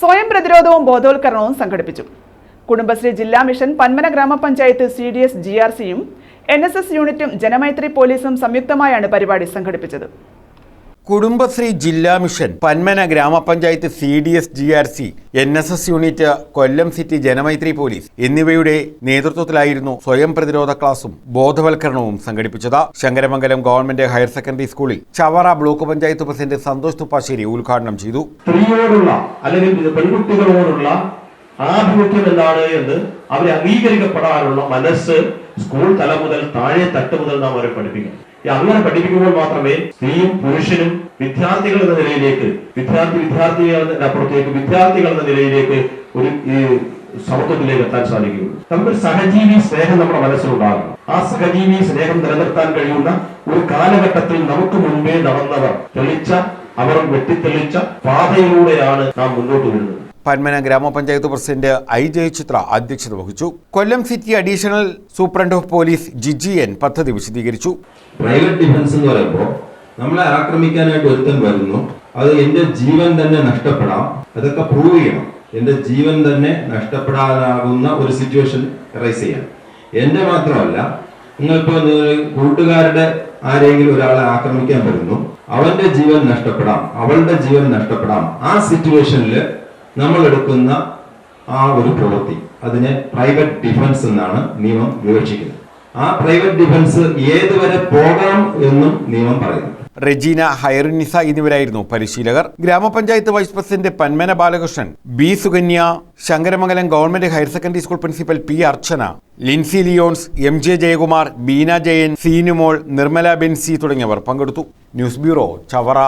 സ്വയം പ്രതിരോധവും ബോധവൽക്കരണവും സംഘടിപ്പിച്ചു. കുടുംബശ്രീ ജില്ലാ മിഷൻ പന്മന ഗ്രാമപഞ്ചായത്ത് C D S G R സിയും എൻ എസ് എസ് യൂണിറ്റും ജനമൈത്രി പോലീസും സംയുക്തമായാണ് പരിപാടി സംഘടിപ്പിച്ചത്. കുടുംബശ്രീ ജില്ലാ മിഷൻ പന്മന ഗ്രാമപഞ്ചായത്ത് C D S G R C N S S unit Kollam city Janamaithri police എന്നിവയുടെ നേതൃത്വത്തിലായിരുന്നു സ്വയം പ്രതിരോധ ക്ലാസും ബോധവൽക്കരണവും സംഘടിപ്പിച്ചത്. ശങ്കരമംഗലം ഗവൺമെന്റ് ഹയർ സെക്കൻഡറി സ്കൂളിൽ ചവറ ബ്ലോക്ക് പഞ്ചായത്ത് പ്രസിഡന്റ് സന്തോഷ് തുപ്പാശ്ശേരി ഉദ്ഘാടനം ചെയ്തു. സ്ത്രീയോടുള്ള അല്ലെങ്കിൽ പെൺകുട്ടികളോടുള്ള ആഭിമുഖ്യം എന്താണ് എന്ന് അവരെ അംഗീകരിക്കപ്പെടാനുള്ള മനസ്സ് സ്കൂൾ തല മുതൽ താഴെ തട്ട് മുതൽ നാം അവരെ പഠിപ്പിക്കണം. അങ്ങനെ പഠിപ്പിക്കുമ്പോൾ മാത്രമേ സ്ത്രീയും പുരുഷനും വിദ്യാർത്ഥികൾ എന്ന നിലയിലേക്ക് വിദ്യാർത്ഥി വിദ്യാർത്ഥികൾ അപ്പുറത്തേക്ക് വിദ്യാർത്ഥികൾ എന്ന നിലയിലേക്ക് ഒരു സമത്വത്തിലേക്ക് എത്താൻ സാധിക്കുകയുള്ളൂ. നമുക്കൊരു സഹജീവി സ്നേഹം നമ്മുടെ മനസ്സിലുണ്ടാകണം. ആ സഹജീവി സ്നേഹം നിലനിർത്താൻ കഴിയുന്ന ഒരു കാലഘട്ടത്തിൽ നമുക്ക് മുൻപേ നടന്നവർ തെളിച്ച അവർ വെട്ടിത്തെളിച്ച പാതയിലൂടെയാണ് നാം മുന്നോട്ട് വരുന്നത്. പന്മന ഗ്രാമപഞ്ചായത്ത് പ്രസിഡന്റ് ഐ ജയചിത്ര അധ്യക്ഷത വഹിച്ചു. Kollam city additional superintendent of police Jiji N പദ്ധതി വിശദീകരിച്ചു. പ്രൈവറ്റ് ഡിഫൻസ് എന്ന് പറയുമ്പോൾ നമ്മളെ ആക്രമിക്കാനായിട്ട് ഒരുത്തൻ വരുന്നു. അത് എന്റെ ജീവൻ തന്നെ നഷ്ടപ്പെടാം. അതൊക്കെ പ്രൂവ് ചെയ്യണം. എന്റെ ജീവൻ തന്നെ നഷ്ടപ്പെടാനാകുന്ന ഒരു സിറ്റുവേഷൻ റൈസ് ചെയ്യാം എന്റെ മാത്രമല്ല നിങ്ങളിപ്പോ നിങ്ങൾ കൂട്ടുകാരുടെ ആരെങ്കിലും ഒരാളെ ആക്രമിക്കാൻ വരുന്നു. അവന്റെ ജീവൻ നഷ്ടപ്പെടാം. അവളുടെ ജീവൻ നഷ്ടപ്പെടാം. ആ സിറ്റുവേഷനിൽ നമ്മൾ എടുക്കുന്ന ആ ഒരു പ്രവൃത്തി അതിനെ പ്രൈവറ്റ് ഡിഫൻസ് എന്നാണ് നിയമം വിവക്ഷിക്കുന്നത് ആ പ്രൈവറ്റ് ഡിഫൻസ് ഏതുവരെ പോകണം എന്നും നിയമം പറയുന്നു. റെജീന ഹൈറുനിസ എന്നിവരായിരുന്നു പരിശീലകർ. ഗ്രാമപഞ്ചായത്ത് vice president Panmana Balakrishnan B Sukanya Sankaramangalam government higher secondary school principal P Archana Lincy Leons M J Jayakumar Beena Jayan Seenumol Nirmala Benzy തുടങ്ങിയവർ പങ്കെടുത്തു. News bureau Chavara.